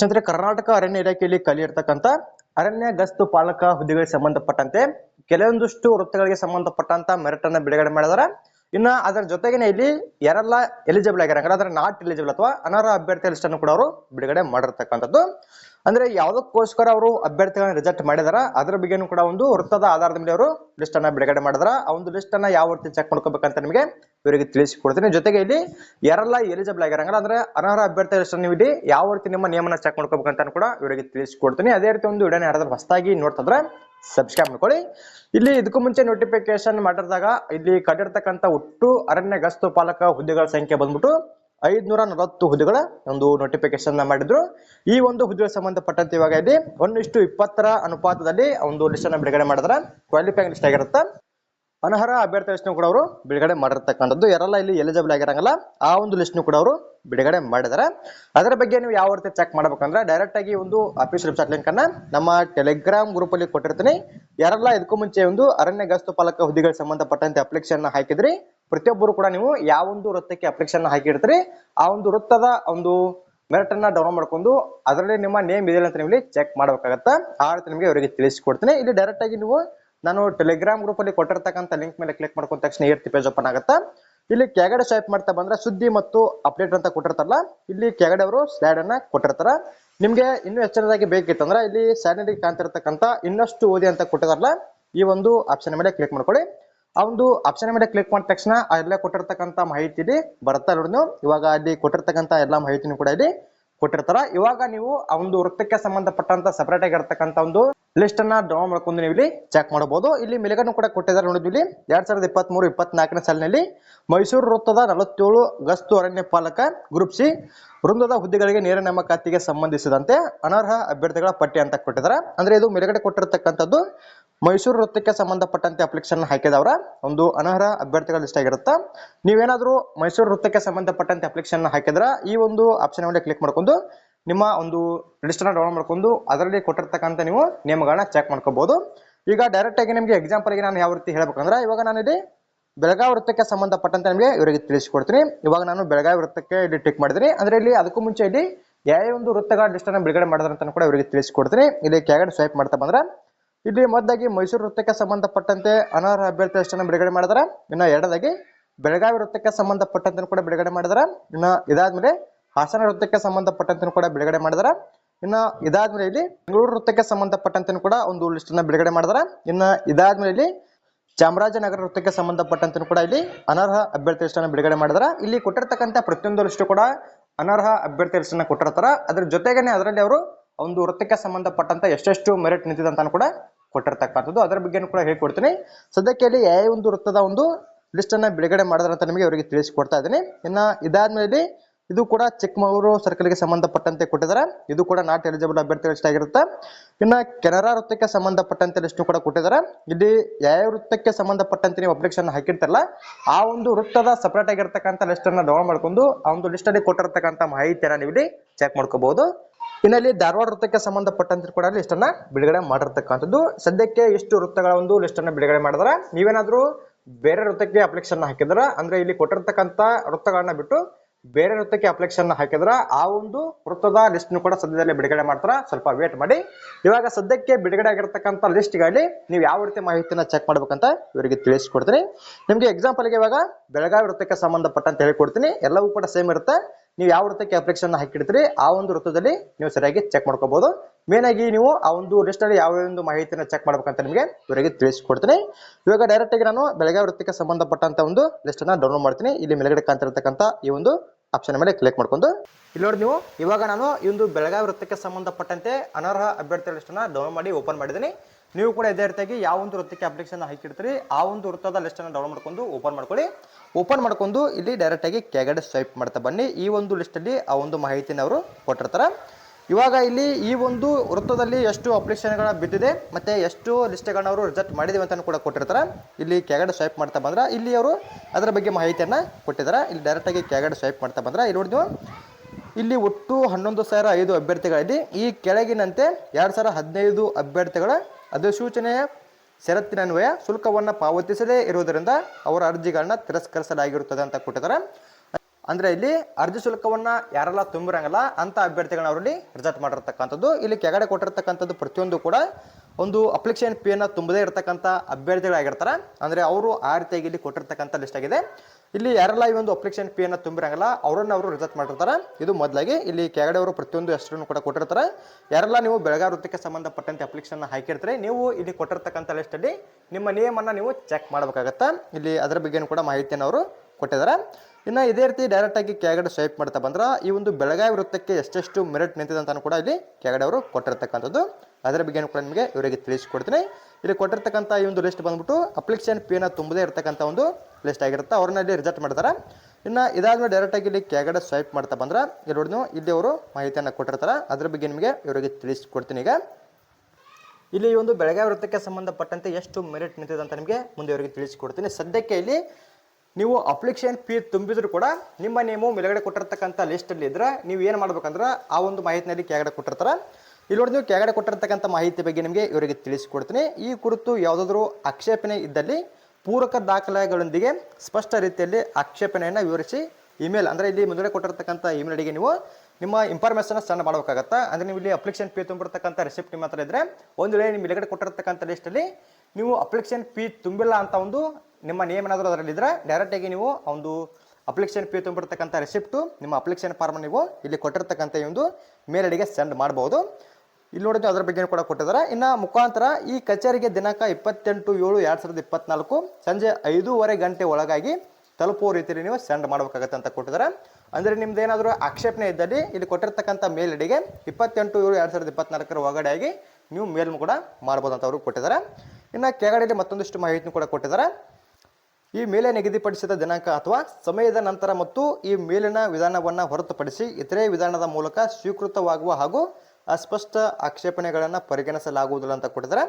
ಸ್ನೇಹಿತರೆ ಕರ್ನಾಟಕ ಅರಣ್ಯ ಇಲಾಖೆಯಲ್ಲಿ ಖಾಲಿ ಇರ್ತಕ್ಕಂಥ ಅರಣ್ಯ ಗಸ್ತು ಪಾಲಕ ಹುದ್ದೆಗಳಿಗೆ ಸಂಬಂಧಪಟ್ಟಂತೆ ಕೆಲವೊಂದಿಷ್ಟು ವೃತ್ತಗಳಿಗೆ ಸಂಬಂಧಪಟ್ಟಂತ ಮೆರಿಟ್ ಅನ್ನ ಬಿಡುಗಡೆ ಮಾಡಿದಾರೆ. ಇನ್ನ ಅದರ ಜೊತೆಗೇನೆ ಇಲ್ಲಿ ಯಾರೆಲ್ಲ ಎಲಿಜಿಬಲ್ ಆಗಿರಂಗಿಲ್ಲ ಅದರ ನಾಟ್ ಎಲಿಜಿಬಲ್ ಅಥವಾ ಅನರ್ಹ ಅಭ್ಯರ್ಥಿ ಲಿಸ್ಟ್ ಅನ್ನು ಕೂಡ ಅವರು ಬಿಡುಗಡೆ ಮಾಡಿರ್ತಕ್ಕಂಥದ್ದು. ಅಂದ್ರೆ ಯಾವ್ದಕ್ಕೋಸ್ಕರ ಅವರು ಅಭ್ಯರ್ಥಿಗಳನ್ನ ರಿಜೆಕ್ಟ್ ಮಾಡಿದಾರ, ಅದ್ರ ಬಗ್ಗೆನೂ ಕೂಡ ಒಂದು ವೃತ್ತದ ಆಧಾರದ ಮೇಲೆ ಅವರು ಲಿಸ್ಟ್ ಅನ್ನ ಬಿಡುಗಡೆ ಮಾಡಿದಾರ. ಆ ಒಂದು ಲಿಸ್ಟ್ ಅನ್ನ ಯಾವ ರೀತಿ ಚೆಕ್ ಮಾಡ್ಕೋಬೇಕಂತ ನಿಮಗೆ ಇವರಿಗೆ ತಿಳಿಸಿಕೊಡ್ತೀನಿ. ಜೊತೆಗೆ ಇಲ್ಲಿ ಯಾರೆಲ್ಲ ಎಲಿಜಿಬಲ್ ಆಗಿರಂಗಲ್ಲ, ಅಂದ್ರೆ ಅನರ್ಹ ಅಭ್ಯರ್ಥಿ ಲಿಸ್ಟ್ ನೀವು ಇಲ್ಲಿ ಯಾವ ರೀತಿ ನಿಮ್ಮ ನಿಯಮನ ಚೆಕ್ ಮಾಡ್ಕೋಬೇಕಂತ ಕೂಡ ಇವರಿಗೆ ತಿಳಿಸಿಕೊಡ್ತೀನಿ. ಅದೇ ರೀತಿ ಒಂದು ವಿಡಿಯೋನ ಯಾರಾದ್ರೂ ಹೊಸದಾಗಿ ನೋಡ್ತಿದ್ರೆ ಸಬ್ಸ್ಕ್ರೈಬ್ ಮಾಡ್ಕೊಳ್ಳಿ. ಇಲ್ಲಿ ಇದಕ್ಕೂ ಮುಂಚೆ ನೋಟಿಫಿಕೇಶನ್ ಮಾಡಿದಾಗ ಇಲ್ಲಿ ಕಟ್ಟಿರ್ತಕ್ಕಂಥ ಒಟ್ಟು ಅರಣ್ಯ ಗಸ್ತು ಪಾಲಕ ಹುದ್ದೆಗಳ ಸಂಖ್ಯೆ ಬಂದ್ಬಿಟ್ಟು ಐದ್ನೂರ ನಲವತ್ತು ಹುದ್ದೆಗಳ ಒಂದು ನೋಟಿಫಿಕೇಶನ್ ಮಾಡಿದ್ರು. ಈ ಒಂದು ಹುದ್ದೆ ಸಂಬಂಧಪಟ್ಟಂತೆ ಇವಾಗ ಇಲ್ಲಿ ಒಂದಿಷ್ಟು ಇಪ್ಪತ್ತರ ಅನುಪಾತದಲ್ಲಿ ಒಂದು ಲಿಸ್ಟ್ ಅನ್ನ ಬಿಡುಗಡೆ ಮಾಡಿದ್ರೆ. ಕ್ವಾಲಿಫೈಯಿಂಗ್ ಲಿಸ್ಟ್ ಆಗಿರುತ್ತೆ. ಅನರ್ಹ ಅಭ್ಯರ್ಥಿ ಲಿಸ್ಟ್ ಕೂಡ ಅವರು ಬಿಡುಗಡೆ ಮಾಡಿರ್ತಕ್ಕಂಥದ್ದು. ಯಾರೆಲ್ಲ ಇಲ್ಲಿ ಎಲಿಜಿಬಲ್ ಆಗಿರಂಗಲ್ಲ, ಆ ಒಂದು ಲಿಸ್ಟ್ ಕೂಡ ಅವರು ಬಿಡುಗಡೆ ಮಾಡಿದ್ದಾರೆ ಅದರ ಬಗ್ಗೆ ನೀವು ಯಾವ ರೀತಿ ಚೆಕ್ ಮಾಡ್ಬೇಕಂದ್ರೆ ಡೈರೆಕ್ಟ್ ಆಗಿ ಒಂದು ಆಫೀಸ್ ವೆಬ್ಸೈಟ್ ಲಿಂಕ್ ಅನ್ನ ನಮ್ಮ ಟೆಲಿಗ್ರಾಮ್ ಗ್ರೂಪ್ ಅಲ್ಲಿ ಕೊಟ್ಟಿರ್ತೀನಿ. ಯಾರೆಲ್ಲ ಇದಕ್ಕೂ ಮುಂಚೆ ಒಂದು ಅರಣ್ಯ ಗಸ್ತು ಪಾಲಕ ಹುದ್ದೆಗಳಿಗೆ ಸಂಬಂಧಪಟ್ಟಂತೆ ಅಪ್ಲಿಕೇಶನ್ ಹಾಕಿದ್ರಿ ಪ್ರತಿಯೊಬ್ಬರು ಕೂಡ ನೀವು ಯಾವ ಒಂದು ವೃತ್ತಕ್ಕೆ ಅಪ್ಲಿಕೇಶನ್ ಹಾಕಿರ್ತೀರಿ, ಆ ಒಂದು ವೃತ್ತದ ಒಂದು ಮೆರಿಟ್ ಅನ್ನ ಡೌನ್ಲೋಡ್ ಮಾಡ್ಕೊಂಡು ಅದರಲ್ಲಿ ನಿಮ್ಮ ನೇಮ್ ಇದೆ ಅಂತ ಇಲ್ಲಿ ಚೆಕ್ ಮಾಡ್ಬೇಕಾಗತ್ತ. ಆ ರೀತಿ ನಿಮಗೆ ಅವರಿಗೆ ತಿಳಿಸಿಕೊಡ್ತೀನಿ. ಇಲ್ಲಿ ಡೈರೆಕ್ಟ್ ಆಗಿ ನೀವು ನಾನು ಟೆಲಿಗ್ರಾಮ್ ಗ್ರೂಪ್ ಅಲ್ಲಿ ಕೊಟ್ಟಿರ್ತಕ್ಕಂಥ ಲಿಂಕ್ ಮೇಲೆ ಕ್ಲಿಕ್ ಮಾಡ್ಕೊಂಡ ತಕ್ಷಣ ಏರ್ತಿ ಪೇಜ್ ಓಪನ್ ಆಗುತ್ತೆ. ಇಲ್ಲಿ ಕೆಳಗಡೆ ಸ್ವೈಪ್ ಮಾಡ್ತಾ ಬಂದ್ರೆ ಸುದ್ದಿ ಮತ್ತು ಅಪ್ಡೇಟ್ ಅಂತ ಕೊಟ್ಟಿರ್ತಾರಲ್ಲ, ಇಲ್ಲಿ ಕೆಳಗಡೆ ಅವರು ಸ್ಲೈಡ್ ಅನ್ನ ಕೊಟ್ಟಿರ್ತಾರ. ನಿಮ್ಗೆ ಇನ್ನೂ ಹೆಚ್ಚಿನದಾಗಿ ಬೇಕಿತ್ತಂದ್ರೆ ಇಲ್ಲಿ ಸ್ಯಾಲರಿ ಕಾಣ್ತಿರ್ತಕ್ಕಂಥ ಇನ್ನಷ್ಟು ಓದಿ ಅಂತ ಕೊಟ್ಟಿದಾರಲ್ಲ, ಈ ಒಂದು ಆಪ್ಷನ್ ಮೇಲೆ ಕ್ಲಿಕ್ ಮಾಡ್ಕೊಳ್ಳಿ. ಆ ಒಂದು ಆಪ್ಷನ್ ಮೇಲೆ ಕ್ಲಿಕ್ ಮಾಡಿದ ತಕ್ಷಣ ಅಲ್ಲೇ ಕೊಟ್ಟಿರ್ತಕ್ಕಂಥ ಮಾಹಿತಿ ಇಲ್ಲಿ ಬರ್ತಾ ನೋಡಿ ನೀವು. ಇವಾಗ ಅಲ್ಲಿ ಕೊಟ್ಟಿರ್ತಕ್ಕಂತ ಎಲ್ಲಾ ಮಾಹಿತಿನೂ ಕೂಡ ಇಲ್ಲಿ ಕೊಟ್ಟಿರ್ತಾರ. ಇವಾಗ ನೀವು ಆ ಒಂದು ವೃತ್ತಕ್ಕೆ ಸಂಬಂಧಪಟ್ಟಂತ ಸಪರೇಟ್ ಆಗಿರ್ತಕ್ಕಂಥ ಒಂದು ಲಿಸ್ಟ್ ಅನ್ನ ಡೌನ್ ಮಾಡ್ಕೊಂಡು ನೀವು ಇಲ್ಲಿ ಚೆಕ್ ಮಾಡಬಹುದು. ಇಲ್ಲಿ ಮಿಲಗನ್ನು ಕೂಡ ಕೊಟ್ಟಿದ್ದಾರೆ ನೋಡಿದ್ವಿ ಇಲ್ಲಿ. ಎರಡ್ ಸಾವಿರದ ಇಪ್ಪತ್ತ್ ಮೂರು ಇಪ್ಪತ್ನಾಲ್ಕನೇ ಸಾಲಿನಲ್ಲಿ ಮೈಸೂರು ವೃತ್ತದ ನಲವತ್ತೇಳು ಗಸ್ತು ಅರಣ್ಯ ಪಾಲಕ ಗ್ರೂಪ್ ಸಿ ವೃಂದದ ಹುದ್ದೆಗಳಿಗೆ ನೇರ ನೇಮಕಾತಿಗೆ ಸಂಬಂಧಿಸಿದಂತೆ ಅನರ್ಹ ಅಭ್ಯರ್ಥಿಗಳ ಪಟ್ಟಿ ಅಂತ ಕೊಟ್ಟಿದ್ದಾರೆ. ಅಂದ್ರೆ ಇದು ಮೇಲ್ಗಡೆ ಕೊಟ್ಟಿರ್ತಕ್ಕಂಥದ್ದು ಮೈಸೂರು ವೃತ್ತಕ್ಕೆ ಸಂಬಂಧಪಟ್ಟಂತೆ ಅಪ್ಲಿಕೇಶನ್ ಹಾಕಿದವರ, ಒಂದು ಅನರ್ಹ ಅಭ್ಯರ್ಥಿಗಳ ಲಿಸ್ಟ್ ಆಗಿರುತ್ತೆ? ನೀವೇನಾದರೂ ಮೈಸೂರು ವೃತ್ತಕ್ಕೆ ಸಂಬಂಧಪಟ್ಟಂತೆ ಅಪ್ಲಿಕೇಶನ್ ಹಾಕಿದ್ರ, ಈ ಒಂದು ಆಪ್ಷನ್ ಮೇಲೆ ಕ್ಲಿಕ್ ಮಾಡ್ಕೊಂಡು, ನಿಮ್ಮ ಒಂದು ರಿಜಿಸ್ಟರ್ ಡೌನ್ಲೋಡ್ ಮಾಡ್ಕೊಂಡು, ಅದರಲ್ಲಿ ಕೊಟ್ಟಿರ್ತಕ್ಕಂಥ ನೀವು ನೇಮಗಳನ್ನ ಚೆಕ್ ಮಾಡ್ಕೋಬಹುದು ಈಗ ಡೈರೆಕ್ಟ್ ಆಗಿ ನಿಮಗೆ ಎಕ್ಸಾಂಪಲ್ಗೆ ನಾನು ಯಾವ ರೀತಿ ಹೇಳ್ಬೇಕಂದ್ರೆ, ಇವಾಗ ಇಲ್ಲಿ ಬೆಳಗಾವಿ ವೃತ್ತಕ್ಕೆ ಸಂಬಂಧಪಟ್ಟಂತೆ ನಿಮಗೆ ಇವರಿಗೆ ತಿಳಿಸಿಕೊಡ್ತೀನಿ. ಇವಾಗ ನಾನು ಬೆಳಗಾವಿ ವೃತ್ತಕ್ಕೆ ಇಲ್ಲಿ ಟಿಕ್ ಮಾಡಿದ್ರಿ ಅಂದ್ರೆ ಇಲ್ಲಿ ಅದಕ್ಕೂ ಮುಂಚೆ ಇಲ್ಲಿ ಯಾವ ಒಂದು ವೃತ್ತಗಳ ಲಿಸ್ಟ್ ಅನ್ನ ಬಿಡುಗಡೆ ಮಾಡಿದ್ರೆ ಅಂತ ಕೂಡ ಇವರಿಗೆ ತಿಳಿಸಿಕೊಡ್ತೀನಿ. ಇಲ್ಲಿ ಕೆಳಗಡೆ ಸ್ವೈಪ್ ಮಾಡ್ತಾ ಬಂದ್ರೆ ಇಲ್ಲಿ ಮೊದಲಾಗಿ ಮೈಸೂರು ವೃತ್ತಕ್ಕೆ ಸಂಬಂಧಪಟ್ಟಂತೆ ಅನರ್ಹ ಅಭ್ಯರ್ಥಿ ಅಷ್ಟನ್ನು ಬಿಡುಗಡೆ ಮಾಡಿದ್ರೆ. ಇನ್ನು ಎರಡದಾಗಿ ಬೆಳಗಾವಿ ವೃತ್ತಕ್ಕೆ ಸಂಬಂಧಪಟ್ಟಂತೆ ಕೂಡ ಬಿಡುಗಡೆ ಮಾಡಿದ್ರೆ. ಇನ್ನು ಇದಾದ್ಮೇಲೆ ಹಾಸನ ವೃತ್ತಕ್ಕೆ ಸಂಬಂಧಪಟ್ಟಂತೆ ಕೂಡ ಬಿಡುಗಡೆ ಮಾಡಿದ್ರೆ. ಇನ್ನ ಇದಾದ್ಮೇಲೆ ಇಲ್ಲಿ ಬೆಂಗಳೂರು ವೃತ್ತಕ್ಕೆ ಸಂಬಂಧಪಟ್ಟಂತೆ ಕೂಡ ಒಂದು ಲಿಸ್ಟ್ ಅನ್ನ ಬಿಡುಗಡೆ ಮಾಡಿದ್ರೆ. ಇನ್ನು ಇದಾದ್ಮೇಲೆ ಇಲ್ಲಿ ಚಾಮರಾಜನಗರ ವೃತ್ತಕ್ಕೆ ಸಂಬಂಧಪಟ್ಟಂತೆ ಕೂಡ ಇಲ್ಲಿ ಅನರ್ಹ ಅಭ್ಯರ್ಥಿ ಲಿಸ್ಟ್ ಅನ್ನು ಬಿಡುಗಡೆ ಮಾಡಿದ್ರೆ. ಇಲ್ಲಿ ಕೊಟ್ಟಿರ್ತಕ್ಕಂಥ ಪ್ರತಿಯೊಂದು ಲಿಸ್ಟ್ ಕೂಡ ಅನರ್ಹ ಅಭ್ಯರ್ಥಿ ಲಿಸ್ಟ್ ಕೊಟ್ಟಿರ್ತಾರೆ. ಅದ್ರ ಜೊತೆಗೇನೆ ಅದರಲ್ಲಿ ಅವರು ಒಂದು ವೃತ್ತಕ್ಕೆ ಸಂಬಂಧಪಟ್ಟಂತ ಎಷ್ಟೆಷ್ಟು ಮೆರಿಟ್ ನಿಂತಿದೆ ಕೂಡ ಕೊಟ್ಟಿರ್ತಕ್ಕಂಥದ್ದು. ಅದರ ಬಗ್ಗೆ ಕೂಡ ಹೇಳ್ಕೊಡ್ತೀನಿ. ಸದ್ಯಕ್ಕೆ ಇಲ್ಲಿ ಯಾವ ಒಂದು ವೃತ್ತದ ಒಂದು ಲಿಸ್ಟ್ ಅನ್ನ ಬಿಡುಗಡೆ ಮಾಡಿದ್ರೆ ಅಂತ ನಿಮಗೆ ಅವರಿಗೆ ತಿಳಿಸಿಕೊಡ್ತಾ ಇದ್ದೀನಿ. ಇನ್ನ ಇದಾದ್ಮೇಲೆ ಇದು ಕೂಡ ಚಿಕ್ಕಮಗಳೂರು ಸರ್ಕಲ್ಗೆ ಸಂಬಂಧಪಟ್ಟಂತೆ ಕೊಟ್ಟಿದ್ದಾರೆ. ಇದು ಕೂಡ ನಾಟ್ ಎಲಿಜಿಬಲ್ ಅಭ್ಯರ್ಥಿ ಲಿಸ್ಟ್ ಆಗಿರುತ್ತೆ. ಇನ್ನ ಕೆನರಾ ವೃತ್ತಕ್ಕೆ ಸಂಬಂಧಪಟ್ಟಂತೆ ಲಿಸ್ಟ್ ಕೂಡ ಕೊಟ್ಟಿದ್ದಾರೆ. ಇಲ್ಲಿ ಯಾವ ವೃತ್ತಕ್ಕೆ ಸಂಬಂಧಪಟ್ಟಂತೆ ನೀವು ಅಪ್ಲಿಕೇಶನ್ ಹಾಕಿರ್ತಾರಲ್ಲ, ಆ ಒಂದು ವೃತ್ತದ ಸಪರೇಟ್ ಆಗಿರ್ತಕ್ಕಂಥ ಲಿಸ್ಟ್ ಅನ್ನ ಡೌನ್ ಮಾಡ್ಕೊಂಡು ಆ ಒಂದು ಲಿಸ್ಟ್ ಅಲ್ಲಿ ಕೊಟ್ಟಿರ್ತಕ್ಕಂಥ ಮಾಹಿತಿಯನ್ನ ನೀವು ಇಲ್ಲಿ ಚೆಕ್ ಮಾಡ್ಕೋಬಹುದು. ಇನ್ನು ಇಲ್ಲಿ ಧಾರವಾಡ ವೃತ್ತಕ್ಕೆ ಸಂಬಂಧಪಟ್ಟಂತೆ ಕೂಡ ಲಿಸ್ಟ್ ಅನ್ನ ಬಿಡುಗಡೆ ಮಾಡಿರ್ತಕ್ಕಂಥದ್ದು. ಸದ್ಯಕ್ಕೆ ಎಷ್ಟು ವೃತ್ತಗಳ ಒಂದು ಲಿಸ್ಟ್ ಅನ್ನ ಬಿಡುಗಡೆ ಮಾಡಿದ್ರೆ? ನೀವೇನಾದ್ರೂ ಬೇರೆ ವೃತ್ತಕ್ಕೆ ಅಪ್ಲಿಕೇಶನ್ ಹಾಕಿದ್ರ ಅಂದ್ರೆ ಇಲ್ಲಿ ಕೊಟ್ಟಿರ್ತಕ್ಕಂಥ ವೃತ್ತಗಳನ್ನ ಬಿಟ್ಟು ಬೇರೆ ವೃತ್ತಕ್ಕೆ ಅಪ್ಲಿಕೇಶನ್ ಹಾಕಿದ್ರ ಆ ಒಂದು ವೃತ್ತದ ಲಿಸ್ಟ್ ಕೂಡ ಸದ್ಯದಲ್ಲೇ ಬಿಡುಗಡೆ ಮಾಡ್ತಾರ? ಸ್ವಲ್ಪ ವೇಟ್ ಮಾಡಿ. ಇವಾಗ ಸದ್ಯಕ್ಕೆ ಬಿಡುಗಡೆ ಆಗಿರ್ತಕ್ಕಂಥ ಲಿಸ್ಟ್ಗಳಲ್ಲಿ ನೀವು ಯಾವ ರೀತಿ ಮಾಹಿತಿನ ಚೆಕ್ ಮಾಡ್ಬೇಕಂತ ಇವರಿಗೆ ತಿಳಿಸ್ಕೊಡ್ತೀನಿ. ನಿಮ್ಗೆ ಎಕ್ಸಾಂಪಲ್ಗೆ ಇವಾಗ ಬೆಳಗಾವಿ ವೃತ್ತಕ್ಕೆ ಸಂಬಂಧಪಟ್ಟಂತ ಹೇಳ್ಕೊಡ್ತೀನಿ. ಎಲ್ಲವೂ ಕೂಡ ಸೇಮ್ ಇರುತ್ತೆ. ನೀವು ಯಾವ ವೃತ್ತಕ್ಕೆ ಅಪ್ಲಿಕೇಶನ್ ಹಾಕಿಡ್ತೀರಿ ಆ ಒಂದು ವೃತ್ತದಲ್ಲಿ ನೀವು ಸರಿಯಾಗಿ ಚೆಕ್ ಮಾಡ್ಕೋಬಹುದು ಮೇನ್ ಆಗಿ ನೀವು ಆ ಒಂದು ಲಿಸ್ಟ್ ಅಲ್ಲಿ ಯಾವ ಒಂದು ಮಾಹಿತಿಯನ್ನು ಚೆಕ್ ಮಾಡ್ಬೇಕಂತ ನಿಮಗೆ ಇವರಿಗೆ ತಿಳಿಸ್ಕೊಡ್ತೀನಿ. ಇವಾಗ ಡೈರೆಕ್ಟ್ ಆಗಿ ನಾನು ಬೆಳಗಾವಿ ವೃತ್ತಕ್ಕೆ ಸಂಬಂಧಪಟ್ಟಂತ ಒಂದು ಲಿಸ್ಟ್ ಅನ್ನ ಡೌನ್ಲೋಡ್ ಮಾಡ್ತೀನಿ. ಇಲ್ಲಿ ಮೇಲ್ಗಡೆ ಕಾಣ್ತಿರ್ತಕ್ಕಂಥ ಈ ಒಂದು ಆಪ್ಷನ್ ಮೇಲೆ ಕ್ಲಿಕ್ ಮಾಡ್ಕೊಂಡು. ಇಲ್ಲಿ ನೋಡಿ ನೀವು, ಇವಾಗ ನಾನು ಈ ಒಂದು ಬೆಳಗಾವಿ ವೃತ್ತಕ್ಕೆ ಸಂಬಂಧಪಟ್ಟಂತೆ ಅನರ್ಹ ಅಭ್ಯರ್ಥಿ ಅನ್ನ ಡೌನ್ಲೋಡ್ ಮಾಡಿ ಓಪನ್ ಮಾಡಿದ್ದೀನಿ. ನೀವು ಕೂಡ ಇದೇ ರೀತಿಯಾಗಿ ಯಾವ ಒಂದು ವೃತ್ತಕ್ಕೆ ಅಪ್ಲಿಕೇಶನ್ ಹಾಕಿರ್ತೀರಿ, ಆ ಒಂದು ವೃತ್ತದ ಲಿಸ್ಟ್ ಅನ್ನು ಡೌನ್ಲೋಡ್ ಮಾಡ್ಕೊಂಡು ಓಪನ್ ಮಾಡ್ಕೊಳ್ಳಿ. ಓಪನ್ ಮಾಡ್ಕೊಂಡು ಇಲ್ಲಿ ಡೈರೆಕ್ಟ್ ಆಗಿ ಕೆಳಗಡೆ ಸ್ವೈಪ್ ಮಾಡ್ತಾ ಬನ್ನಿ. ಈ ಒಂದು ಲಿಸ್ಟ್ ಅಲ್ಲಿ ಆ ಒಂದು ಮಾಹಿತಿನ ಅವರು ಕೊಟ್ಟಿರ್ತಾರೆ. ಇವಾಗ ಇಲ್ಲಿ ಈ ಒಂದು ವೃತ್ತದಲ್ಲಿ ಎಷ್ಟು ಅಪ್ಲಿಕೇಶನ್ಗಳ ಬಿದ್ದಿದೆ, ಮತ್ತೆ ಎಷ್ಟು ಲಿಸ್ಟ್ಗಳನ್ನ ಅವರು ರಿಜೆಕ್ಟ್ ಮಾಡಿದೀವಿ ಅಂತ ಕೂಡ ಕೊಟ್ಟಿರ್ತಾರೆ. ಇಲ್ಲಿ ಕೆಗಡೆ ಸ್ವೈಪ್ ಮಾಡ್ತಾ ಬಂದ್ರೆ ಇಲ್ಲಿ ಅವರು ಅದರ ಬಗ್ಗೆ ಮಾಹಿತಿಯನ್ನ ಕೊಟ್ಟಿದ್ದಾರೆ. ಇಲ್ಲಿ ಡೈರೆಕ್ಟ್ ಆಗಿ ಕೆಳಗಡೆ ಸ್ವೈಪ್ ಮಾಡ್ತಾ ಬಂದ್ರೆ, ಇಲ್ಲಿ ನೋಡಿ ಇಲ್ಲಿ ಒಟ್ಟು ಹನ್ನೊಂದು ಸಾವಿರ ಐದು ಅಭ್ಯರ್ಥಿಗಳಿದೆ. ಈ ಕೆಳಗಿನಂತೆ ಎರಡು ಸಾವಿರ ಹದಿನೈದು ಅಭ್ಯರ್ಥಿಗಳ ಅಧಿಸೂಚನೆಯ ಷರತ್ತಿನನ್ವಯ ಶುಲ್ಕವನ್ನು ಪಾವತಿಸದೇ ಇರುವುದರಿಂದ ಅವರ ಅರ್ಜಿಗಳನ್ನ ತಿರಸ್ಕರಿಸಲಾಗಿರುತ್ತದೆ ಅಂತ ಕೊಟ್ಟಿದ್ದಾರೆ. ಅಂದ್ರೆ ಇಲ್ಲಿ ಅರ್ಜಿ ಶುಲ್ಕವನ್ನು ಯಾರೆಲ್ಲ ತುಂಬಿರಂಗಲ್ಲ ಅಂತ ಅಭ್ಯರ್ಥಿಗಳನ್ನ ಅವರಲ್ಲಿ ರಿಜೆಕ್ಟ್ ಮಾಡಿರ್ತಕ್ಕಂಥದ್ದು. ಇಲ್ಲಿ ಕೆಳಗಡೆ ಕೊಟ್ಟಿರ್ತಕ್ಕಂಥದ್ದು ಪ್ರತಿಯೊಂದು ಕೂಡ ಒಂದು ಅಪ್ಲಿಕೇಶನ್ ಪಿಯನ್ನು ತುಂಬದೇ ಇರತಕ್ಕಂಥ ಅಭ್ಯರ್ಥಿಗಳಾಗಿರ್ತಾರೆ. ಅಂದ್ರೆ ಅವರು ಆ ರೀತಿಯಾಗಿ ಇಲ್ಲಿ ಕೊಟ್ಟಿರ್ತಕ್ಕಂಥ ಲಿಸ್ಟ್ ಆಗಿದೆ. ಇಲ್ಲಿ ಯಾರೆಲ್ಲ ಈ ಒಂದು ಅಪ್ಲಿಕೇಶನ್ ಪಿಯನ್ನು ತುಂಬಿರಂಗಲ್ಲ, ಅವರನ್ನ ಅವರು ರಿಜೆಕ್ಟ್ ಮಾಡಿರ್ತಾರೆ. ಇದು ಮೊದಲಾಗಿ ಇಲ್ಲಿ ಕೆಳಗಡೆ ಅವರು ಪ್ರತಿಯೊಂದು ಹೆಸರನ್ನು ಕೂಡ ಕೊಟ್ಟಿರ್ತಾರೆ. ಯಾರೆಲ್ಲ ನೀವು ಬೆಳಗಾವಿ ವೃತ್ತಿಗೆ ಸಂಬಂಧಪಟ್ಟಂತೆ ಅಪ್ಲಿಕೇಶನ್ ಹಾಕಿರ್ತಾರೆ, ನೀವು ಇಲ್ಲಿ ಕೊಟ್ಟಿರ್ತಕ್ಕಂಥ ಲಿಸ್ಟಲ್ಲಿ ನಿಮ್ಮ ನೇಮನ್ನು ನೀವು ಚೆಕ್ ಮಾಡಬೇಕಾಗತ್ತೆ. ಇಲ್ಲಿ ಅದರ ಬಗ್ಗೆನೂ ಕೂಡ ಮಾಹಿತಿಯನ್ನು ಅವರು ಕೊಟ್ಟಿದ್ದಾರೆ. ಇನ್ನು ಇದೇ ರೀತಿ ಡೈರೆಕ್ಟ್ ಆಗಿ ಕೆಳಗಡೆ ಸ್ವೈಪ್ ಮಾಡ್ತಾ ಬಂದ್ರೆ, ಈ ಒಂದು ಬೆಳಗಾವಿ ವೃತ್ತಕ್ಕೆ ಎಷ್ಟೆಷ್ಟು ಮೆರಿಟ್ ನಿಂತಿದೆ ಅಂತ ಕೂಡ ಇಲ್ಲಿ ಕೆಳಗಡೆ ಅವರು ಕೊಟ್ಟಿರ್ತಕ್ಕಂಥದ್ದು. ಅದರ ಬಗ್ಗೆ ಕೂಡ ನಿಮಗೆ ಇವರಿಗೆ ತಿಳಿಸ್ಕೊಡ್ತೀನಿ. ಇಲ್ಲಿ ಕೊಟ್ಟಿರ್ತಕ್ಕಂಥ ಈ ಒಂದು ಲಿಸ್ಟ್ ಬಂದ್ಬಿಟ್ಟು ಅಪ್ಲಿಕೇಶನ್ ಪೇನ ತುಂಬದೇ ಇರತಕ್ಕಂಥ ಒಂದು ಲಿಸ್ಟ್ ಆಗಿರುತ್ತೆ. ಅವ್ರನ್ನ ಇಲ್ಲಿ ರಿಜೆಕ್ಟ್ ಮಾಡ್ತಾರೆ. ಇನ್ನು ಇದಾದ್ಮೇಲೆ ಡೈರೆಕ್ಟ್ ಆಗಿ ಇಲ್ಲಿ ಕೆಳಗಡೆ ಸ್ವೈಪ್ ಮಾಡ್ತಾ ಬಂದ್ರೆ, ಇಲ್ಲಿ ಇಲ್ಲಿ ಅವರು ಮಾಹಿತಿಯನ್ನು ಕೊಟ್ಟಿರ್ತಾರೆ. ಅದ್ರ ಬಗ್ಗೆ ನಿಮಗೆ ಇವರಿಗೆ ತಿಳಿಸ್ಕೊಡ್ತೀನಿ ಈಗ. ಇಲ್ಲಿ ಈ ಒಂದು ಬೆಳಗಾವಿ ವೃತ್ತಕ್ಕೆ ಸಂಬಂಧಪಟ್ಟಂತೆ ಎಷ್ಟು ಮೆರಿಟ್ ನಿಂತಿದೆ ಅಂತ ನಿಮಗೆ ಮುಂದೆ ಇವರಿಗೆ ತಿಳಿಸಿಕೊಡ್ತೀನಿ. ಸದ್ಯಕ್ಕೆ ಇಲ್ಲಿ ನೀವು ಅಪ್ಲಿಕೇಶನ್ ಫೀ ತುಂಬಿದ್ರು ಕೂಡ ನಿಮ್ಮ ನೇಮು ಮೇಲುಗಡೆ ಕೊಟ್ಟಿರ್ತಕ್ಕಂಥ ಲಿಸ್ಟಲ್ಲಿ ಇದ್ರೆ ನೀವು ಏನು ಮಾಡ್ಬೇಕಂದ್ರೆ ಆ ಒಂದು ಮಾಹಿತಿನಲ್ಲಿ ಕೆಳಗಡೆ ಕೊಟ್ಟಿರ್ತಾರೆ. ಇಲ್ಲಿ ನೋಡಿ ನೀವು ಕೆಳಗಡೆ ಕೊಟ್ಟಿರ್ತಕ್ಕಂಥ ಮಾಹಿತಿ ಬಗ್ಗೆ ನಿಮಗೆ ಇವರಿಗೆ ತಿಳಿಸಿಕೊಡ್ತೀನಿ. ಈ ಕುರಿತು ಯಾವುದಾದ್ರೂ ಆಕ್ಷೇಪಣೆ ಇದ್ದಲ್ಲಿ ಪೂರಕ ದಾಖಲೆಗಳೊಂದಿಗೆ ಸ್ಪಷ್ಟ ರೀತಿಯಲ್ಲಿ ಆಕ್ಷೇಪಣೆಯನ್ನು ವಿವರಿಸಿ ಇಮೇಲ್ ಅಂದರೆ ಇಲ್ಲಿ ಮುಂದೆ ಕೊಟ್ಟಿರ್ತಕ್ಕಂಥ ಇಮೇಲ್ ಅಡಿಗೆ ನೀವು ನಿಮ್ಮ ಇನ್ಫಾರ್ಮೇಷನ್ ಸಣ್ಣ ಮಾಡಬೇಕಾಗತ್ತಾ? ಅಂದರೆ ನೀವು ಇಲ್ಲಿ ಅಪ್ಲಿಕೇಶನ್ ಫೀ ತುಂಬಿರ್ತಕ್ಕಂಥ ರೆಸಿಪ್ಟ್ ನಿಮ್ಮ ಹತ್ರ ಇದ್ದರೆ ಒಂದು ವೇಳೆ ನಿಮ್ಮ ಇಲ್ಲಿಗಡೆ ಕೊಟ್ಟಿರ್ತಕ್ಕಂಥ ಲಿಸ್ಟಲ್ಲಿ ನೀವು ಅಪ್ಲಿಕೇಶನ್ ಫೀ ತುಂಬಿಲ್ಲ ಅಂತ ಒಂದು ನಿಮ್ಮ ನೇಮ್ ಏನಾದರೂ ಅದರಲ್ಲಿ ಇದ್ರೆ ಡೈರೆಕ್ಟಾಗಿ ನೀವು ಒಂದು ಅಪ್ಲಿಕೇಶನ್ ಫೀ ತುಂಬಿರ್ತಕ್ಕಂಥ ರೆಸಿಪ್ಟು ನಿಮ್ಮ ಅಪ್ಲಿಕೇಶನ್ ಫಾರ್ಮ್ ನೀವು ಇಲ್ಲಿ ಕೊಟ್ಟಿರ್ತಕ್ಕಂಥ ಈ ಒಂದು ಮೇಲ್ ಅಡಿಗೆ ಸೆಂಡ್ ಮಾಡ್ಬೋದು. ಇಲ್ಲಿ ನೋಡಿದ್ರೆ ಅದರ ಬಗ್ಗೆ ಕೂಡ ಕೊಟ್ಟಿದ್ದಾರೆ. ಇನ್ನು ಮುಖಾಂತರ ಈ ಕಚೇರಿಗೆ ದಿನಾಂಕ ಇಪ್ಪತ್ತೆಂಟು ಏಳು ಎರಡು ಸಾವಿರದ ಇಪ್ಪತ್ನಾಲ್ಕು ಸಂಜೆ ಐದೂವರೆ ಗಂಟೆ ಒಳಗಾಗಿ ತಲುಪುವ ರೀತಿಯಲ್ಲಿ ನೀವು ಸೆಂಡ್ ಮಾಡಬೇಕಾಗತ್ತೆ ಅಂತ ಕೊಟ್ಟಿದ್ದಾರೆ. ಅಂದರೆ ನಿಮ್ದು ಏನಾದರೂ ಆಕ್ಷೇಪಣೆ ಇದ್ದಲ್ಲಿ ಇಲ್ಲಿ ಕೊಟ್ಟಿರ್ತಕ್ಕಂಥ ಮೇಲ್ ಅಡಿಗೆ ಇಪ್ಪತ್ತೆಂಟು ಏಳು ಎರಡು ಸಾವಿರದ ಇಪ್ಪತ್ನಾಲ್ಕರ ಒಳಗಡೆಯಾಗಿ ನೀವು ಮೇಲ್ ಕೂಡ ಮಾಡ್ಬೋದು ಅಂತ ಅವರು ಕೊಟ್ಟಿದ್ದಾರೆ. ಇನ್ನು ಕೆಳಗಡೆಯಲ್ಲಿ ಮತ್ತೊಂದಿಷ್ಟು ಮಾಹಿತಿ ಕೂಡ ಕೊಟ್ಟಿದ್ದಾರೆ. ಈ ಮೇಲೆ ನಿಗದಿಪಡಿಸಿದ ದಿನಾಂಕ ಅಥವಾ ಸಮಯದ ನಂತರ ಮತ್ತು ಈ ಮೇಲಿನ ವಿಧಾನವನ್ನು ಹೊರತುಪಡಿಸಿ ಇತರೆ ವಿಧಾನದ ಮೂಲಕ ಸ್ವೀಕೃತವಾಗುವ ಹಾಗೂ ಅಸ್ಪಷ್ಟ ಆಕ್ಷೇಪಣೆಗಳನ್ನು ಪರಿಗಣಿಸಲಾಗುವುದಿಲ್ಲ ಅಂತ ಕೊಟ್ಟಿದ್ದಾರೆ.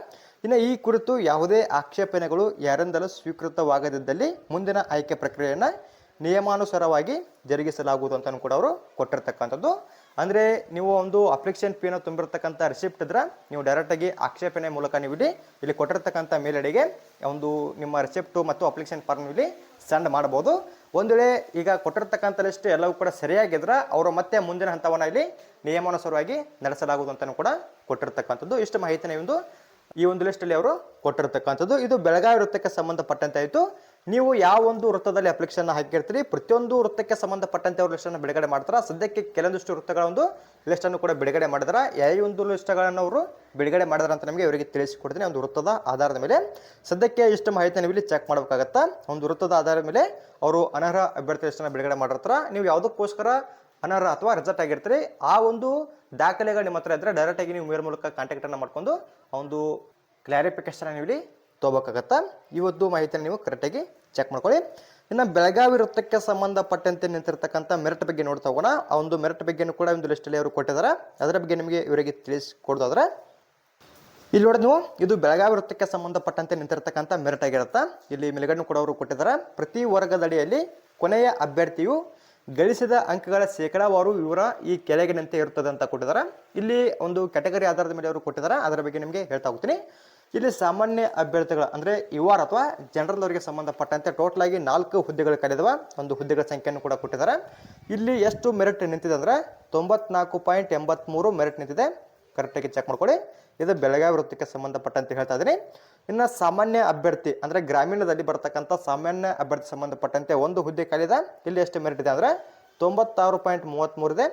ಇನ್ನು ಈ ಕುರಿತು ಯಾವುದೇ ಆಕ್ಷೇಪಣೆಗಳು ಯಾರಿಂದಲೂ ಸ್ವೀಕೃತವಾಗದಿದ್ದಲ್ಲಿ ಮುಂದಿನ ಆಯ್ಕೆ ಪ್ರಕ್ರಿಯೆಯನ್ನು ನಿಯಮಾನುಸಾರವಾಗಿ ಜರುಗಿಸಲಾಗುವುದು ಅಂತ ಕೂಡ ಅವರು ಕೊಟ್ಟಿರ್ತಕ್ಕಂಥದ್ದು. ಅಂದರೆ ನೀವು ಒಂದು ಅಪ್ಲಿಕೇಶನ್ ಫೀನ ತುಂಬಿರ್ತಕ್ಕಂಥ ರಿಸಿಪ್ಟ್ ಇದ್ರೆ ನೀವು ಡೈರೆಕ್ಟಾಗಿ ಆಕ್ಷೇಪಣೆ ಮೂಲಕ ನೀವು ಇಲ್ಲಿ ಇಲ್ಲಿ ಕೊಟ್ಟಿರ್ತಕ್ಕಂಥ ಮೇಲಡೆಗೆ ಒಂದು ನಿಮ್ಮ ರಿಸಿಪ್ಟು ಮತ್ತು ಅಪ್ಲಿಕೇಶನ್ ಫಾರ್ಮ್ ಇಲ್ಲಿ ಸೆಂಡ್ ಮಾಡ್ಬೋದು ಒಂದು ವೇಳೆ ಈಗ ಕೊಟ್ಟಿರ್ತಕ್ಕಂಥ ಲಿಸ್ಟ್ ಎಲ್ಲವೂ ಕೂಡ ಸರಿಯಾಗಿದ್ರೆ ಅವರು ಮತ್ತೆ ಮುಂದಿನ ಹಂತವನ್ನು ಇಲ್ಲಿ ನಿಯಮಾನುಸಾರವಾಗಿ ನಡೆಸಲಾಗುವುದು ಅಂತಲೂ ಕೂಡ ಕೊಟ್ಟಿರ್ತಕ್ಕಂಥದ್ದು. ಇಷ್ಟು ಮಾಹಿತಿನ ಒಂದು ಈ ಒಂದು ಲಿಸ್ಟಲ್ಲಿ ಅವರು ಕೊಟ್ಟಿರ್ತಕ್ಕಂಥದ್ದು. ಇದು ಬೆಳಗಾವಿ ವೃತ್ತಕ್ಕೆ ಸಂಬಂಧಪಟ್ಟಂತೆ ಆಯಿತು. ನೀವು ಯಾವ ಒಂದು ವೃತ್ತದಲ್ಲಿ ಅಪ್ಲಿಕೇಶನ್ ಹಾಕಿರ್ತೀರಿ ಪ್ರತಿಯೊಂದು ವೃತ್ತಕ್ಕೆ ಸಂಬಂಧಪಟ್ಟಂತೆ ಅವರು ಲಿಸ್ಟನ್ನು ಬಿಡುಗಡೆ ಮಾಡ್ತಾರೆ? ಸದ್ಯಕ್ಕೆ ಕೆಲವೊಂದಿಷ್ಟು ವೃತ್ತಗಳ ಒಂದು ಲಿಸ್ಟನ್ನು ಕೂಡ ಬಿಡುಗಡೆ ಮಾಡಿದ್ರೆ? ಯಾವ ಒಂದು ಲಿಸ್ಟ್ಗಳನ್ನು ಅವರು ಬಿಡುಗಡೆ ಮಾಡಿದ್ರೆ ಅಂತ ನಮಗೆ ಇವರಿಗೆ ತಿಳಿಸಿಕೊಡ್ತೀನಿ. ಒಂದು ವೃತ್ತದ ಆಧಾರದ ಮೇಲೆ. ಸದ್ಯಕ್ಕೆ ಇಷ್ಟು ಮಾಹಿತಿ ನೀವು ಇಲ್ಲಿ ಚೆಕ್ ಮಾಡಬೇಕಾಗತ್ತಾ? ಒಂದು ವೃತ್ತದ ಆಧಾರದ ಮೇಲೆ ಅವರು ಅನರ್ಹ ಅಭ್ಯರ್ಥಿ ಲಿಸ್ಟನ್ನು ಬಿಡುಗಡೆ ಮಾಡಿರ್ತಾರೆ ನೀವು ಯಾವುದಕ್ಕೋಸ್ಕರ ಅನರ್ಹ ಅಥವಾ ರಿಸಲ್ಟ್ ಆಗಿರ್ತೀರಿ? ಆ ಒಂದು ದಾಖಲೆಗಳು ನಿಮ್ಮ ಹತ್ರ ಇದ್ದರೆ ಡೈರೆಕ್ಟಾಗಿ ನೀವು ಮೇರ್ ಮೂಲಕ ಕಾಂಟ್ಯಾಕ್ಟನ್ನು ಮಾಡ್ಕೊಂಡು ಆ ಒಂದು ಕ್ಲಾರಿಫಿಕೇಶನ್ ನೀವು ಇಲ್ಲಿ ತೊಗೋಬೇಕಾಗತ್ತಾ? ಇವತ್ತು ಮಾಹಿತಿಯನ್ನು ನೀವು ಕರೆಕ್ಟಾಗಿ ಚೆಕ್ ಮಾಡ್ಕೊಳ್ಳಿ. ಇನ್ನು ಬೆಳಗಾವಿ ವೃತ್ತಕ್ಕೆ ಸಂಬಂಧಪಟ್ಟಂತೆ ನಿಂತಿರ್ತಕ್ಕಂಥ ಮೆರಿಟ್ ಬಗ್ಗೆ ನೋಡ್ತಾ ಹೋಗೋಣ. ಆ ಒಂದು ಮೆರಿಟ್ ಬಗ್ಗೆನೂ ಕೂಡ ಒಂದು ಲಿಸ್ಟಲ್ಲಿ ಅವರು ಕೊಟ್ಟಿದ್ದಾರೆ. ಅದರ ಬಗ್ಗೆ ನಿಮಗೆ ಇವರಿಗೆ ತಿಳಿಸ್ಕೊಡೋದಾದ್ರೆ ಇಲ್ಲಿ ನೋಡಿ ನೀವು, ಇದು ಬೆಳಗಾವಿ ವೃತ್ತಕ್ಕೆ ಸಂಬಂಧಪಟ್ಟಂತೆ ನಿಂತಿರ್ತಕ್ಕಂಥ ಮೆರಿಟ್ ಆಗಿರುತ್ತೆ? ಇಲ್ಲಿ ಮೇಲ್ಗಡೆ ಕೂಡ ಅವರು ಕೊಟ್ಟಿದ್ದಾರೆ. ಪ್ರತಿ ವರ್ಗದಡಿಯಲ್ಲಿ ಕೊನೆಯ ಅಭ್ಯರ್ಥಿಯು ಗಳಿಸಿದ ಅಂಕಗಳ ಶೇಕಡಾವಾರು ವಿವರ ಈ ಕೆಳಗಿನಂತೆ ಇರುತ್ತದೆ ಅಂತ ಕೊಟ್ಟಿದ್ದಾರೆ. ಇಲ್ಲಿ ಒಂದು ಕ್ಯಾಟಗರಿ ಆಧಾರದ ಮೇಲೆ ಅವರು ಕೊಟ್ಟಿದ್ದಾರೆ. ಅದರ ಬಗ್ಗೆ ನಿಮಗೆ ಹೇಳ್ತಾ ಹೋಗ್ತೀನಿ. ಇಲ್ಲಿ ಸಾಮಾನ್ಯ ಅಭ್ಯರ್ಥಿಗಳ, ಅಂದರೆ ಯುವರ್ ಅಥವಾ ಜನರಲ್ ಅವರಿಗೆ ಸಂಬಂಧಪಟ್ಟಂತೆ ಟೋಟಲ್ ಆಗಿ ನಾಲ್ಕು ಹುದ್ದೆಗಳು ಕಳೆದವ, ಒಂದು ಹುದ್ದೆಗಳ ಸಂಖ್ಯೆಯನ್ನು ಕೂಡ ಕೊಟ್ಟಿದ್ದಾರೆ. ಇಲ್ಲಿ ಎಷ್ಟು ಮೆರಿಟ್ ನಿಂತಿದೆ ಅಂದರೆ ತೊಂಬತ್ನಾಲ್ಕು ಪಾಯಿಂಟ್ ಎಂಬತ್ಮೂರು ಮೆರಿಟ್ ನಿಂತಿದೆ. ಕರೆಕ್ಟಾಗಿ ಚೆಕ್ ಮಾಡ್ಕೊಳ್ಳಿ. ಇದು ಬೆಳಗಾವಿ ವೃತ್ತಕ್ಕೆ ಸಂಬಂಧಪಟ್ಟಂತೆ ಹೇಳ್ತಾ ಇದ್ದೀನಿ. ಇನ್ನು ಸಾಮಾನ್ಯ ಅಭ್ಯರ್ಥಿ, ಅಂದರೆ ಗ್ರಾಮೀಣದಲ್ಲಿ ಬರ್ತಕ್ಕಂಥ ಸಾಮಾನ್ಯ ಅಭ್ಯರ್ಥಿ ಸಂಬಂಧಪಟ್ಟಂತೆ ಒಂದು ಹುದ್ದೆ ಖಾಲಿದೆ ಇಲ್ಲಿ ಎಷ್ಟು ಮೆರಿಟ್ ಇದೆ ಅಂದರೆ ತೊಂಬತ್ತಾರು ಪಾಯಿಂಟ್ ಮೂವತ್ತ್ಮೂರಿದೆ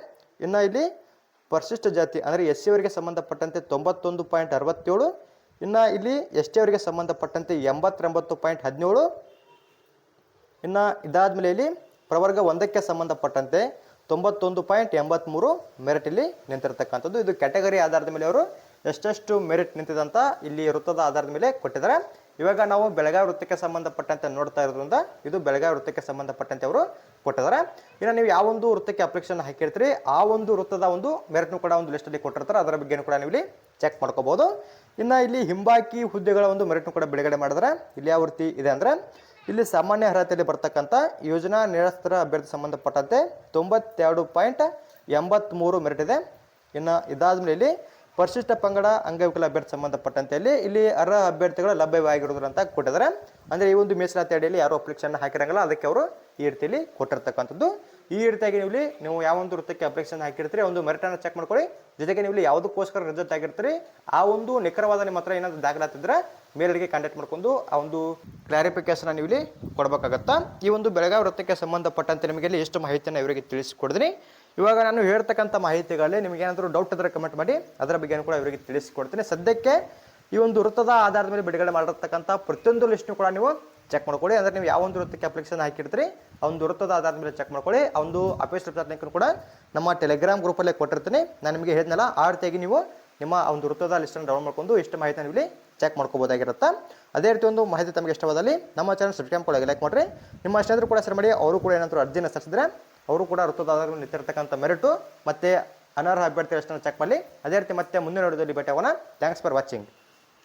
ಇನ್ನು ಇಲ್ಲಿ ಪರಿಶಿಷ್ಟ ಜಾತಿ, ಅಂದರೆ ಎಸ್ ಸಿ ಅವರಿಗೆ ಸಂಬಂಧಪಟ್ಟಂತೆ ತೊಂಬತ್ತೊಂದು ಪಾಯಿಂಟ್ ಅರವತ್ತೇಳು ಇನ್ನು ಇಲ್ಲಿ ಎಸ್ ಟಿ ಅವರಿಗೆ ಸಂಬಂಧಪಟ್ಟಂತೆ ಎಂಬತ್ತೊಂಬತ್ತು ಪಾಯಿಂಟ್ ಹದಿನೇಳು. ಇನ್ನು ಇದಾದ್ಮೇಲೆ ಇಲ್ಲಿ ಪ್ರವರ್ಗ ಒಂದಕ್ಕೆ ಸಂಬಂಧಪಟ್ಟಂತೆ ತೊಂಬತ್ತೊಂದು ಪಾಯಿಂಟ್ ಎಂಬತ್ತ್ಮೂರು ಮೆರಿಟ್ ಇಲ್ಲಿ ನಿಂತಿರ್ತಕ್ಕಂಥದ್ದು. ಇದು ಕ್ಯಾಟಗರಿ ಆಧಾರದ ಮೇಲೆ ಅವರು ಎಷ್ಟೆಷ್ಟು ಮೆರಿಟ್ ನಿಂತಿದಂತ ಇಲ್ಲಿ ವೃತ್ತದ ಆಧಾರದ ಮೇಲೆ ಕೊಟ್ಟಿದ್ದಾರೆ. ಇವಾಗ ನಾವು ಬೆಳಗಾವಿ ವೃತ್ತಕ್ಕೆ ಸಂಬಂಧಪಟ್ಟಂತೆ ನೋಡ್ತಾ ಇರೋದ್ರಿಂದ ಇದು ಬೆಳಗಾವಿ ವೃತ್ತಕ್ಕೆ ಸಂಬಂಧಪಟ್ಟಂತೆ ಅವರು ಕೊಟ್ಟಿದ್ದಾರೆ. ಇನ್ನು ನೀವು ಯಾವ ಒಂದು ವೃತ್ತಕ್ಕೆ ಅಪ್ಲಿಕೇಶನ್ ಹಾಕಿರ್ತೀರಿ, ಆ ಒಂದು ವೃತ್ತದ ಒಂದು ಮೆರಿಟ್ನು ಕೂಡ ಒಂದು ಲಿಸ್ಟಲ್ಲಿ ಕೊಟ್ಟಿರ್ತಾರೆ. ಅದರ ಬಗ್ಗೆನೂ ಕೂಡ ನೀವು ಇಲ್ಲಿ ಚೆಕ್ ಮಾಡ್ಕೋಬಹುದು ಇನ್ನು ಇಲ್ಲಿ ಹಿಂಬಾಕಿ ಹುದ್ದೆಗಳ ಒಂದು ಮೆರಿಟ್ನು ಕೂಡ ಬಿಡುಗಡೆ ಮಾಡಿದ್ರೆ ಇಲ್ಲಿ ಯಾವ ವೃತ್ತಿ ಇದೆ ಅಂದರೆ, ಇಲ್ಲಿ ಸಾಮಾನ್ಯ ಅರ್ಹತೆಯಲ್ಲಿ ಬರ್ತಕ್ಕಂಥ ಯೋಜನಾ ನಿರಸ್ತರ ಅಭ್ಯರ್ಥಿ ಸಂಬಂಧಪಟ್ಟಂತೆ ತೊಂಬತ್ತೆರಡು ಪಾಯಿಂಟ್ ಎಂಬತ್ತ್ಮೂರು ಮೆರಿಟ್ ಇದೆ. ಇನ್ನು ಇದಾದ್ಮೇಲೆ ಇಲ್ಲಿ ಪರಿಶಿಷ್ಟ ಪಂಗಡ ಅಂಗವಿಕಲ ಅಭ್ಯರ್ಥಿ ಸಂಬಂಧಪಟ್ಟಂತೆ ಇಲ್ಲಿ ಅರ್ಹ ಅಭ್ಯರ್ಥಿಗಳು ಲಭ್ಯವಾಗಿರೋದ್ರ ಅಂತ ಕೊಟ್ಟಿದ್ದಾರೆ. ಅಂದರೆ ಈ ಒಂದು ಮೀಸಲಾತಿ ಅಡಿಯಲ್ಲಿ ಯಾರು ಅಪ್ಲಿಕೇಶನ್ ಹಾಕಿರಂಗಲ್ಲ, ಅದಕ್ಕೆ ಅವರು ಈ ರೀತಿಯಲ್ಲಿ ಕೊಟ್ಟಿರ್ತಕ್ಕಂಥದ್ದು. ಈ ರೀತಿಯಾಗಿ ನೀವು ಇಲ್ಲಿ, ನೀವು ಯಾವ ಒಂದು ವೃತ್ತಕ್ಕೆ ಅಪ್ಲಿಕೇಶನ್ ಹಾಕಿರ್ತೀರಿ, ಒಂದು ಮೆರಿಟನ್ನು ಚೆಕ್ ಮಾಡ್ಕೊಳ್ಳಿ. ಜೊತೆಗೆ ನೀವು ಇಲ್ಲಿ ಯಾವುದಕ್ಕೋಸ್ಕರ ರಿಸಲ್ಟ್ ಆಗಿರ್ತೀರಿ, ಆ ಒಂದು ನಿಖರವಾದ ನಿಮ್ಮ ಹತ್ರ ಏನಾದರೂ ದಾಖಲಾತಿದ್ರೆ ಮೇಲರಿಗೆ ಕಾಂಟ್ಯಾಕ್ಟ್ ಮಾಡ್ಕೊಂಡು ಆ ಒಂದು ಕ್ಲಾರಿಫಿಕೇಶನ್ ನೀವು ಇಲ್ಲಿ ಕೊಡಬೇಕಾಗತ್ತಾ. ಈ ಒಂದು ಬೆಳಗಾವಿ ವೃತ್ತಕ್ಕೆ ಸಂಬಂಧಪಟ್ಟಂತೆ ನಿಮಗೆ ಇಲ್ಲಿ ಎಷ್ಟು ಮಾಹಿತಿಯನ್ನು ಇವರಿಗೆ ತಿಳಿಸಿಕೊಡ್ತೀನಿ. ಇವಾಗ ನಾನು ಹೇಳ್ತಕ್ಕಂಥ ಮಾಹಿತಿಗಳಲ್ಲಿ ನಿಮಗೆ ಏನಾದರೂ ಡೌಟ್ ಇದ್ರೆ ಕಮೆಂಟ್ ಮಾಡಿ. ಅದರ ಬಗ್ಗೆ ಕೂಡ ಇವರಿಗೆ ತಿಳಿಸಿಕೊಡ್ತೀನಿ. ಸದ್ಯಕ್ಕೆ ಈ ಒಂದು ವೃತ್ತದ ಆಧಾರದ ಮೇಲೆ ಬಿಡುಗಡೆ ಮಾಡಿರ್ತಕ್ಕಂಥ ಪ್ರತಿಯೊಂದು ಲಿಸ್ಟ್ನು ಕೂಡ ನೀವು ಚೆಕ್ ಮಾಡ್ಕೊಳ್ಳಿ. ಅಂದ್ರೆ ನೀವು ಯಾವ ಒಂದು ವೃತ್ತಕ್ಕೆ ಅಪ್ಲಿಕೇಶನ್ ಹಾಕಿರ್ತೀರಿ, ಆ ಒಂದು ವೃತ್ತದ ಆಧಾರದ ಮೇಲೆ ಚೆಕ್ ಮಾಡ್ಕೊಳ್ಳಿ. ಆ ಒಂದು ಲಿಂಕ್ ಕೂಡ ನಮ್ಮ ಟೆಲಿಗ್ರಾಮ್ ಗ್ರೂಪಲ್ಲೇ ಕೊಟ್ಟಿರ್ತೀನಿ. ನಾನು ನಿಮಗೆ ಹೇಳಿದ್ನಲ್ಲ ಆ ರೀತಿಯಾಗಿ ನೀವು ನಿಮ್ಮ ಒಂದು ವೃತ್ತದ ಲಿಸ್ಟನ್ನು ಡೌನ್ ಮಾಡ್ಕೊಂಡು ಇಷ್ಟು ಮಾಹಿತಿ ನೀವು ಚೆಕ್ ಮಾಡ್ಕೋಬೋದಾಗಿರುತ್ತೆ. ಅದೇ ರೀತಿ ಒಂದು ಮಾಹಿತಿ ತಮಗೆ ಇಷ್ಟವಾದಲ್ಲಿ ನಮ್ಮ ಚಾನಲ್ ಸಬ್ಸ್ಕ್ರೈಬ್ ಕೂಡ ಲೈಕ್ ಮಾಡಿರಿ. ನಿಮ್ಮ ಸ್ನೇಹಿತರು ಕೂಡ ಸರ್ ಮಾಡಿ, ಅವರು ಕೂಡ ಏನಾದರೂ ಅರ್ಜಿನ ಸಲ್ಲಿಸಿದ್ರೆ ಅವರು ಕೂಡ ವೃತ್ತದ ಆಧಾರದ ಮೇಲೆ ನಿಂತಿರ್ತಕ್ಕಂಥ ಮೆರಿಟು. ಮತ್ತೆ ಅನರ್ಹ ಅಭ್ಯರ್ಥಿ ಅಷ್ಟನ್ನು ಚೆಕ್ ಮಾಡಿ. ಅದೇ ರೀತಿ ಮತ್ತೆ ಮುಂದಿನ ನೋಡೋದಲ್ಲಿ ಭೇಟಿ ಆಗೋಣ ಥ್ಯಾಂಕ್ಸ್ ಫಾರ್ ವಾಚಿಂಗ್